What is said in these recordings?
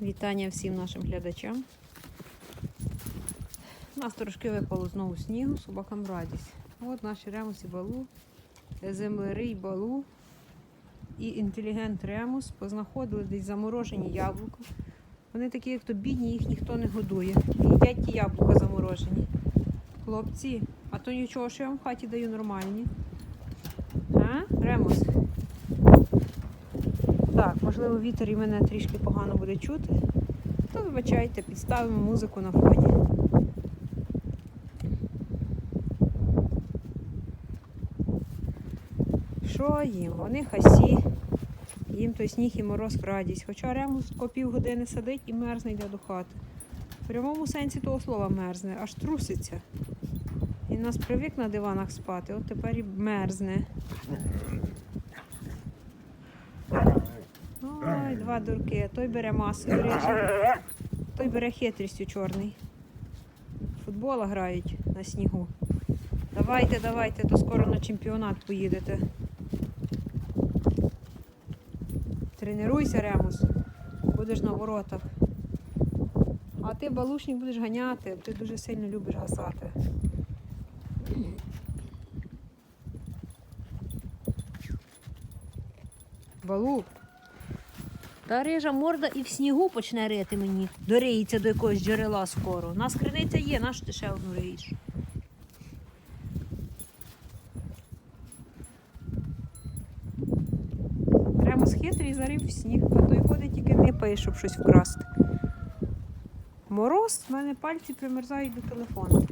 Вітання всім нашим глядачам. У нас трошки випало знову снігу, собакам радість. От наші ремуси балу, землерий балу і інтелігент ремус познаходили десь заморожені яблука. Вони такі, як то бідні, їх ніхто не годує. Їдять ті яблука заморожені. Хлопці, а то нічого, що я вам в хаті даю нормальні. А? Ремус? Можливо, вітер і мене трішки погано буде чути. То вибачайте, підставимо музику на фоні. Що їм? Вони хасі. Їм той сніг і мороз в радість. Хоча ремус тако півгодини сидить і мерзне йде до хати. В прямому сенсі того слова мерзне, аж труситься. Він нас привик на диванах спати, от тепер і мерзне. Два дурки. Той бере масу, речі. Той бере хитрістю чорний. Футбола грають на снігу. Давайте, давайте, то скоро на чемпіонат поїдете. Тренуйся, Ремус. Будеш на воротах. А ти, балушник, будеш ганяти, ти дуже сильно любиш гасати. Балу. Та рижа морда і в снігу почне рити мені. Дориється до якогось джерела скоро. У нас криниця є, наш ти ще одну риєш. Ремус хитрий зарив в сніг, а той ходить тільки нипає, щоб щось вкрасти. Мороз, в мене пальці примерзають до телефону.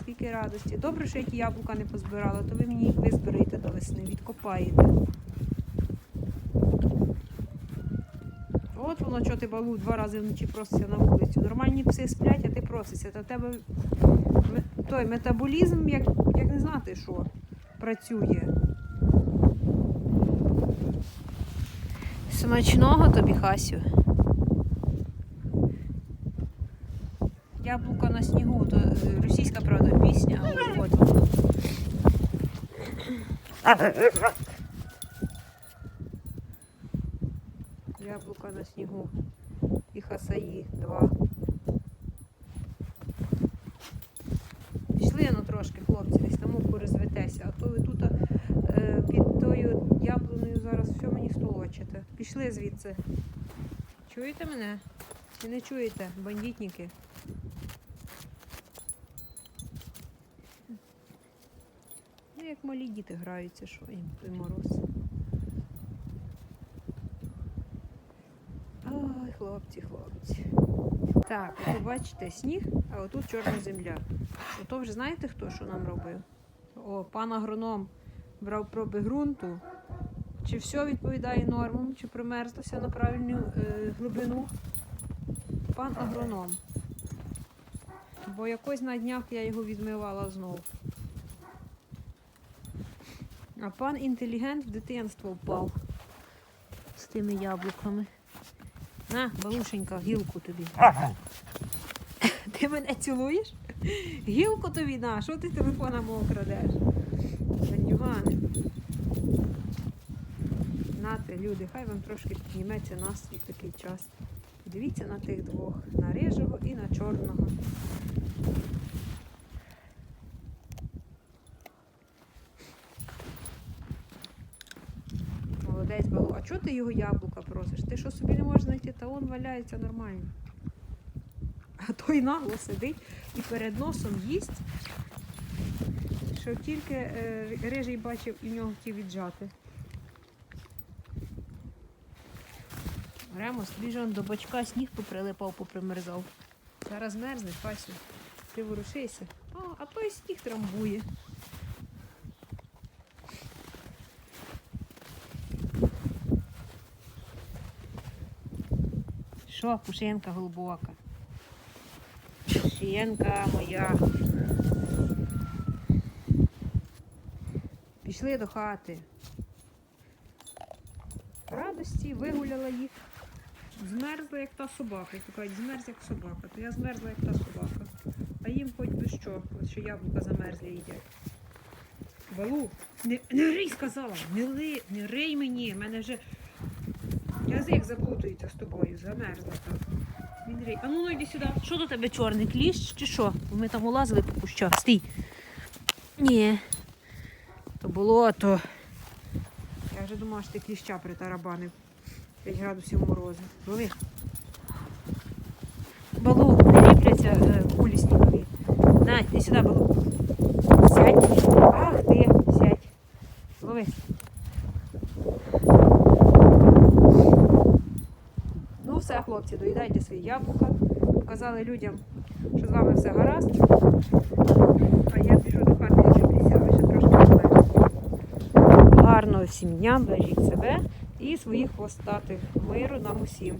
Скільки радості. Добре, що я ті яблука не позбирала, то ви мені їх визбираєте до весни, відкопаєте. От воно, що ти балу два рази вночі просишся на вулицю. Нормальні пси сплять, а ти просишся. Та в тебе той метаболізм, як, як не знати що, працює. Смачного тобі, Хасю. Яблука на снігу, то е, російська правда пісня, але от воно. Яблука на снігу. І хасаї два. Пішли ну трошки, хлопці, десь там муку розвитеся, а то ви тут е, під тою яблуною зараз все мені столочите. Пішли звідси. Чуєте мене? Чи не чуєте, бандитники? Ну, як малі діти граються, що їм той мороз. Хлопці, хлопці. Так, от бачите сніг, а отут чорна земля. Ото вже знаєте, хто що нам робив? О, пан агроном брав проби ґрунту. Чи все відповідає нормам, чи примерзлося на правильну е, глибину? Пан агроном. Бо якось на днях я його відмивала знову. А пан інтелігент в дитинство впав з тими яблуками. На, балушенька, гілку тобі. Ти мене цілуєш? Гілку тобі на, що ти телефона мого крадеш? Бандюгани. Нате, люди, хай вам трошки підніметься настрій в такий час. Дивіться на тих двох, на рижого і на чорного. Чого ти його яблука просиш? Ти що собі не можеш знайти? Та он валяється нормально. А той нагло сидить і перед носом їсть, що тільки е, рижий бачив і в нього хотів віджати. Ремос, тобі до бочка сніг поприлипав, попримерзав. Зараз мерзне, Фасю. Ти ворушися. О, а той сніг трамбує. Що, пушенка глибока? Пушенка моя. Пішли до хати. Радості вигуляла їх. Змерзла, як та собака. Як кажуть, змерз як собака. То я змерзла, як та собака. А їм хоч би що, що яблука замерзлі їдять. Балу, не, не рий, сказала, не, ли, не рий мені, мене вже. Я язик заплутується з тобою, замерзла там. Він А ну ну йди сюди. Що до тебе чорний кліщ чи що? Ми там улазили по кущах. Стій. Ні. То болото. Я вже думала, що ти кліща притарабанив. 5 градусів морозу. Злови. Балу, не ліпляться е, кулі снігові. На, йди сюди, балу. Сядь. Ах ти, сядь. Лови. Ну все, хлопці, доїдайте свої яблука. Показали людям, що з вами все гаразд. А я біжу до хати ще трошки. Гарного всім дня, бережіть себе і своїх хвостатих. Миру нам усім.